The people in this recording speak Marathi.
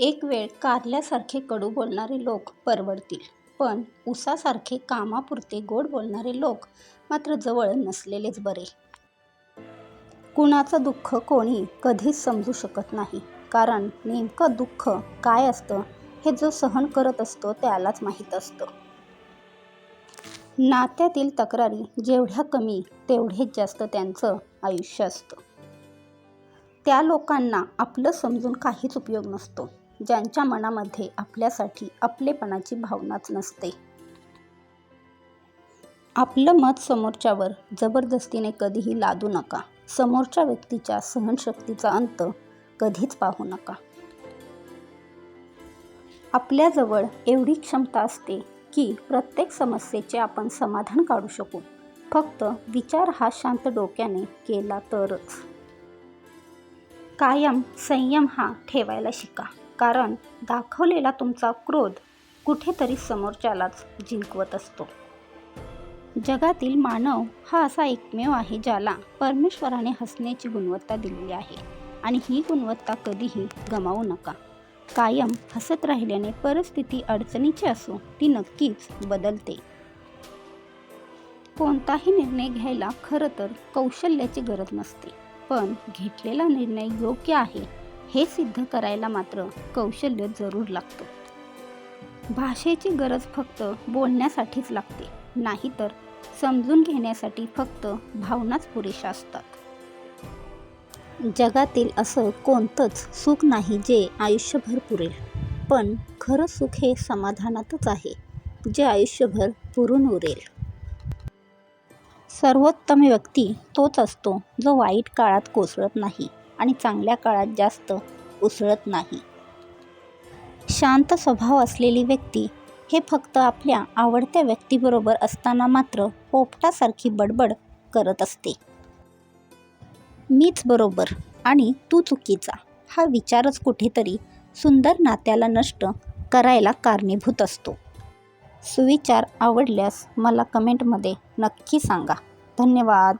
एक वेळ कारल्यासारखे कडू बोलणारे लोक परवडतील पण उसासारखे कामापुरते गोड बोलणारे लोक मात्र जवळ नसलेलेच बरे. कुणाचं दुःख कोणी कधीच समजू शकत नाही कारण नेमकं दुःख काय असतं हे जो सहन करत असतो त्यालाच माहीत असतं. नात्यातील तक्रारी जेवढ्या कमी तेवढेच जास्त त्यांचं आयुष्य असतं. त्या लोकांना आपलं समजून काहीच उपयोग नसतो ज्यांच्या मनामध्ये आपल्यासाठी आपलेपणाची भावनाच नसते. आपलं मत समोरच्यावर जबरदस्तीने कधीही लादू नका. समोरच्या व्यक्तीच्या सहनशक्तीचा अंत कधीच पाहू नका. आपल्याजवळ एवढी क्षमता असते की प्रत्येक समस्येचे आपण समाधान काढू शकू फक्त विचार हा शांत डोक्याने केला तरच. कायम संयम हा ठेवायला शिका कारण दाखवलेला तुमचा क्रोध कुठेतरी समोरच्यालाच जिंकवत असतो. जगातील मानव हा असा एकमेव आहे ज्याला परमेश्वराने हसण्याची गुणवत्ता दिलेली आहे आणि ही गुणवत्ता कधीही गमावू नका. कायम हसत राहिल्याने परिस्थिती अडचणीची असो ती नक्कीच बदलते. कोणताही निर्णय घ्यायला खरं तर कौशल्याची गरज नसते पण घेतलेला निर्णय योग्य आहे हे सिद्ध करायला मात्र कौशल्य जरूर लागतं. भाषेची गरज फक्त बोलण्यासाठीच लागते नाहीतर समजून घेण्यासाठी फक्त भावनाच पुरेशा असतात. जगातील असं कोणतंच सुख नाही जे आयुष्यभर पुरेल पण खरं सुख हे समाधानातच आहे जे आयुष्यभर पुरून उरेल. सर्वोत्तम व्यक्ती तोच असतो जो वाईट काळात कोसळत नाही आणि चांगल्या काळात जास्त उसळत नाही. शांत स्वभाव असलेली व्यक्ती हे फक्त आपल्या आवडत्या व्यक्तीबरोबर असताना मात्र पोपटासारखी बडबड करत असते. मीच बरोबर आणि तू चुकीचा हा विचारच कुठेतरी सुंदर नात्याला नष्ट करायला कारणीभूत असतो. सुविचार आवडल्यास मला कमेंटमध्ये नक्की सांगा. धन्यवाद.